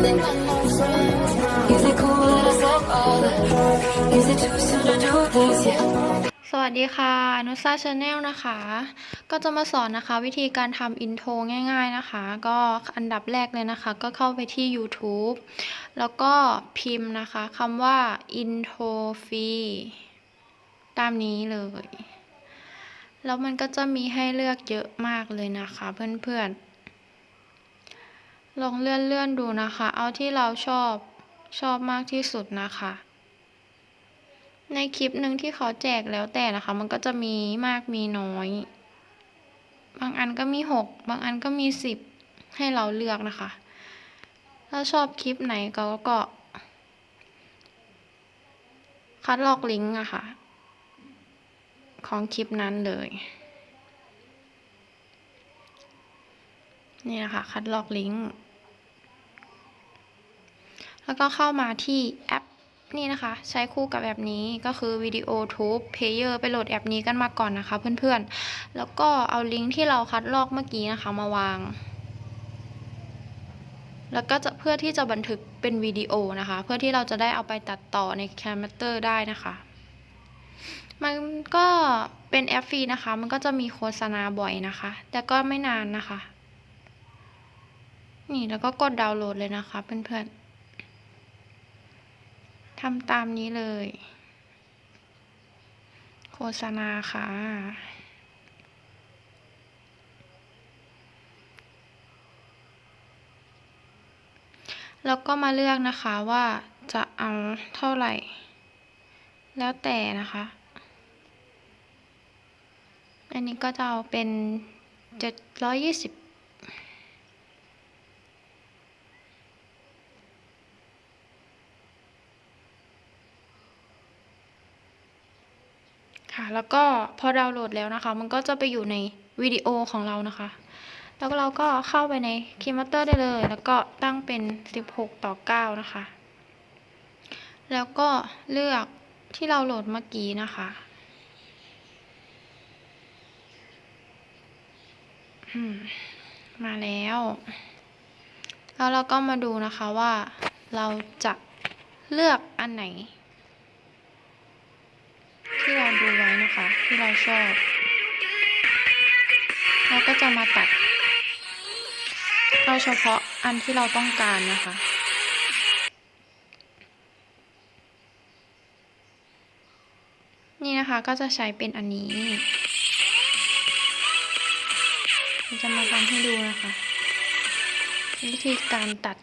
สวัสดีค่ะนุชาชาแนลนะคะ ก็จะมาสอนนะคะ วิธีการทำอินโทรง่าย ๆนะคะ ก็อันดับแรกเลยนะคะ ก็เข้าไปที่ YouTube แล้วก็พิมพ์นะคะคำว่า intro free ตามนี้เลย แล้วมันก็จะมีให้เลือกเยอะมากเลยนะคะ เพื่อนๆ ลองเลื่อนเลื่อนๆดูนะคะ เอาที่เราชอบชอบมากที่สุดนะคะ ในคลิปหนึ่งที่เขาแจกแล้วแต่นะคะ มันก็จะมีมากมีน้อย บางอันก็มีหกบางอันก็มีสิบให้เราเลือกนะคะ ถ้าชอบคลิปไหนก็ก็ คัดลอกลิงก์อะค่ะ ของคลิปนั้นเลยนี่นะคะคัดลอกลิงก์ แล้วก็เข้ามาที่แอปนี่นะคะ ใช้คู่กับแอปนี้ก็คือวิดีโอทูบเพเยอร์ไปโหลดแอปนี้กันมาก่อนนะคะเพื่อนๆ แล้วก็เอาลิงก์ที่เราคัดลอกเมื่อกี้นะคะมาวาง แล้วก็จะเพื่อที่จะบันทึกเป็นวิดีโอนะคะ เพื่อที่เราจะได้เอาไปตัดต่อในแคมเตอร์ได้นะคะมันก็เป็นแอปฟรีนะคะ มันก็จะมีโฆษณาบ่อยนะคะ แต่ก็ไม่นานนะคะ นี่แล้วก็กดดาวน์โหลดเลยนะคะเพื่อนๆ ทำตามนี้เลย โฆษณาค่ะ แล้วก็มาเลือกนะคะว่าจะเอาเท่าไหร่ แล้วแต่นะคะ อันนี้ก็จะเอาเป็น 720 แล้วก็พอดาวน์โหลดแล้วนะคะ มันก็จะไปอยู่ในวิดีโอของเรานะคะ แล้วเราก็เข้าไปในคีมัตเตอร์ได้เลย แล้วก็ตั้งเป็น 16 ต่อ 9 นะคะ แล้วก็เลือกที่เราโหลดเมื่อกี้นะคะมาแล้ว แล้วเราก็มาดูนะคะว่าเราจะเลือกอันไหน เราดูไว้นะคะ ที่เราชอบ เราก็จะมาตัดเอาเฉพาะอันที่เราต้องการนะคะนี่นะคะก็จะใช้เป็นอันนี้เราจะมาทำให้ดูนะคะ วิธีการตัด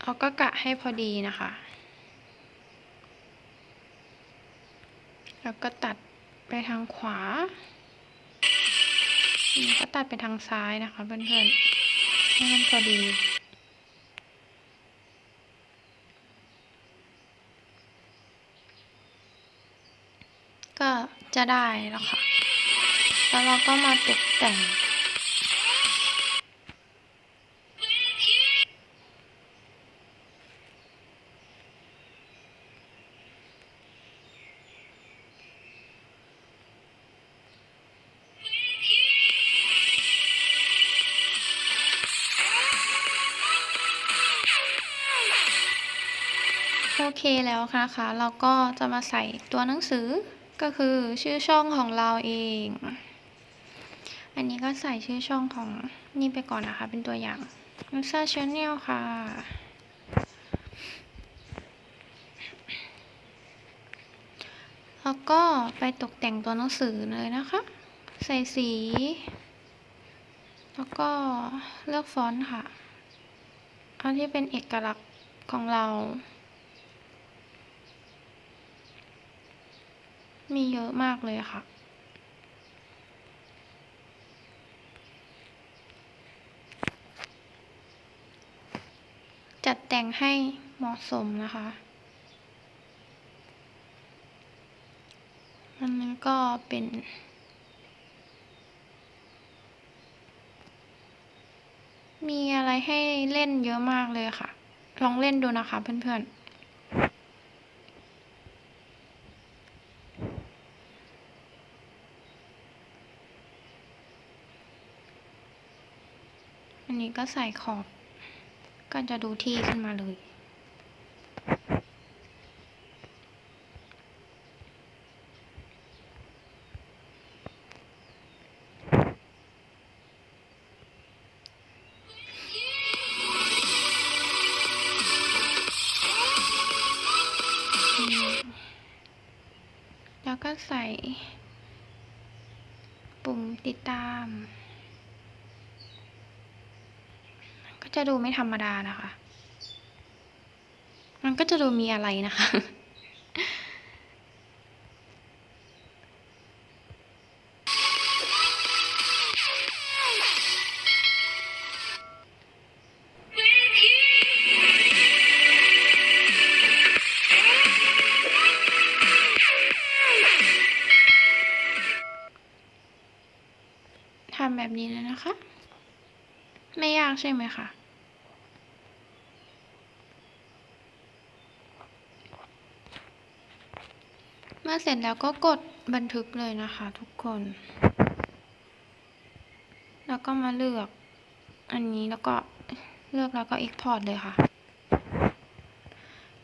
เอาก็กะให้พอดีนะคะ แล้วก็ตัดไปทางขวาแล้วก็ตัดไปทางซ้ายนะคะเพื่อนๆให้มันพอดีก็จะได้แล้วค่ะ แล้วเราก็มาตกแต่ง โอเคแล้วนะคะ เราก็จะมาใส่ตัวหนังสือก็คือชื่อช่องของเราเอง อันนี้ก็ใส่ชื่อช่องของนี่ไปก่อนนะคะ เป็นตัวอย่างนุซ่าชาแนลค่ะ แล้วก็ไปตกแต่งตัวหนังสือเลยนะคะ ใส่สี แล้วก็เลือกฟอนต์ค่ะ เอาที่เป็นเอกลักษณ์ของเรา มีเยอะมากเลยค่ะ จัดแต่งให้เหมาะสมนะคะอันนี้ก็เป็นมีอะไรให้เล่นเยอะมากเลยค่ะ ลองเล่นดูนะคะเพื่อนๆ นี้ก็ใส่ขอบ ก็จะดูที่ขึ้นมาเลยแล้วก็ใส่ปุ่มติดตาม ก็ จะดูไม่ธรรมดานะคะ มันก็จะดูมีอะไรนะคะ ทำแบบนี้เลยนะคะ ไม่ยากใช่ไหมคะ เมื่อ เสร็จแล้วก็กดบันทึกเลยนะคะทุกคน แล้วก็มาเลือกอันนี้แล้วก็เลือกแล้วก็ Export เลยค่ะ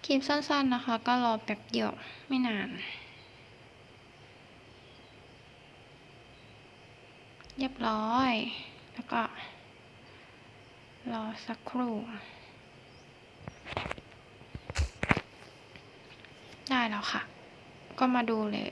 คลิปสั้นๆนะคะ ก็รอแป๊บเดียวไม่นาน เรียบร้อย แล้วก็ รอสักครู่ ได้แล้วค่ะ ก็มาดูเลย